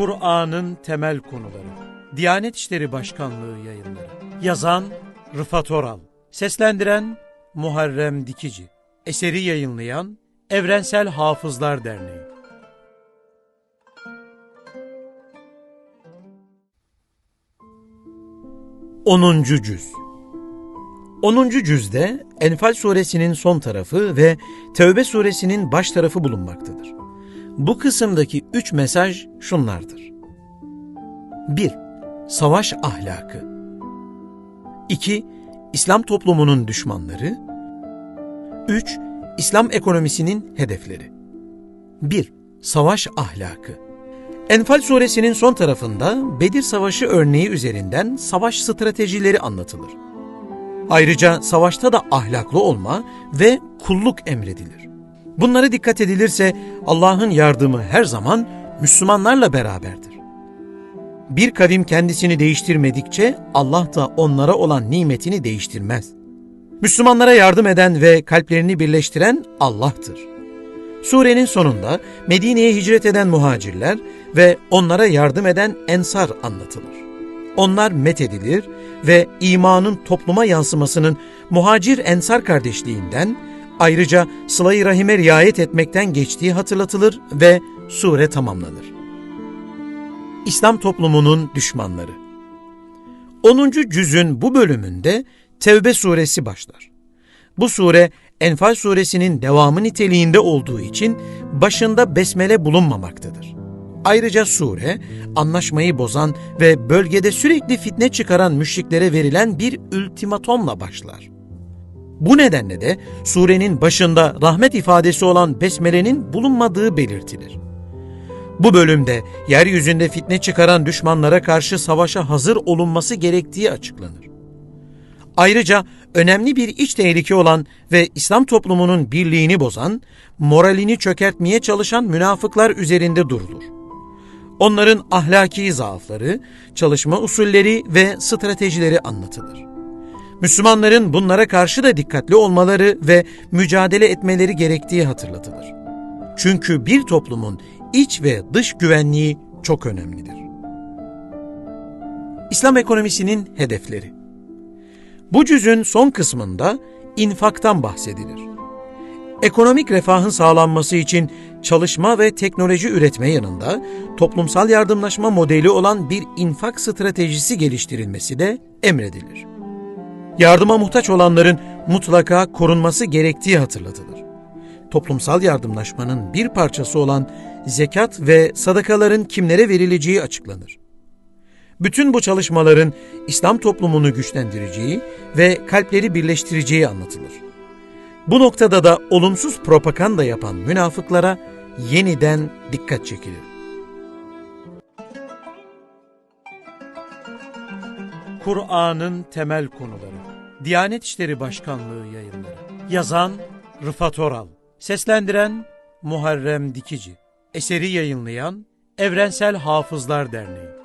Kur'an'ın temel konuları. Diyanet İşleri Başkanlığı yayınları. Yazan Rıfat Oral. Seslendiren Muharrem Dikici. Eseri yayınlayan Evrensel Hafızlar Derneği. Onuncu Cüz 10. cüzde Enfal suresinin son tarafı ve Tevbe suresinin baş tarafı bulunmaktadır. Bu kısımdaki üç mesaj şunlardır. 1. Savaş ahlakı 2. İslam toplumunun düşmanları 3. İslam ekonomisinin hedefleri 1. Savaş ahlakı Enfal suresinin son tarafında Bedir Savaşı örneği üzerinden savaş stratejileri anlatılır. Ayrıca savaşta da ahlaklı olma ve kulluk emredilir. Bunlara dikkat edilirse Allah'ın yardımı her zaman Müslümanlarla beraberdir. Bir kavim kendisini değiştirmedikçe Allah da onlara olan nimetini değiştirmez. Müslümanlara yardım eden ve kalplerini birleştiren Allah'tır. Surenin sonunda Medine'ye hicret eden muhacirler ve onlara yardım eden ensar anlatılır. Onlar methedilir ve imanın topluma yansımasının muhacir ensar kardeşliğinden ayrıca sıla-i rahime riayet etmekten geçtiği hatırlatılır ve sure tamamlanır. İslam toplumunun düşmanları 10. cüzün bu bölümünde Tevbe suresi başlar. Bu sure Enfal suresinin devamı niteliğinde olduğu için başında besmele bulunmamaktadır. Ayrıca sure, anlaşmayı bozan ve bölgede sürekli fitne çıkaran müşriklere verilen bir ultimatomla başlar. Bu nedenle de surenin başında rahmet ifadesi olan besmelenin bulunmadığı belirtilir. Bu bölümde yeryüzünde fitne çıkaran düşmanlara karşı savaşa hazır olunması gerektiği açıklanır. Ayrıca önemli bir iç tehlike olan ve İslam toplumunun birliğini bozan, moralini çökertmeye çalışan münafıklar üzerinde durulur. Onların ahlaki zaafları, çalışma usulleri ve stratejileri anlatılır. Müslümanların bunlara karşı da dikkatli olmaları ve mücadele etmeleri gerektiği hatırlatılır. Çünkü bir toplumun iç ve dış güvenliği çok önemlidir. İslam ekonomisinin hedefleri Bu cüzün son kısmında infaktan bahsedilir. Ekonomik refahın sağlanması için çalışma ve teknoloji üretme yanında toplumsal yardımlaşma modeli olan bir infak stratejisi geliştirilmesi de emredilir. Yardıma muhtaç olanların mutlaka korunması gerektiği hatırlatılır. Toplumsal yardımlaşmanın bir parçası olan zekat ve sadakaların kimlere verileceği açıklanır. Bütün bu çalışmaların İslam toplumunu güçlendireceği ve kalpleri birleştireceği anlatılır. Bu noktada da olumsuz propaganda yapan münafıklara yeniden dikkat çekilir. Kur'an'ın temel konuları. Diyanet İşleri Başkanlığı yayınları. Yazan Rıfat Oral. Seslendiren Muharrem Dikici. Eseri yayınlayan Evrensel Hafızlar Derneği.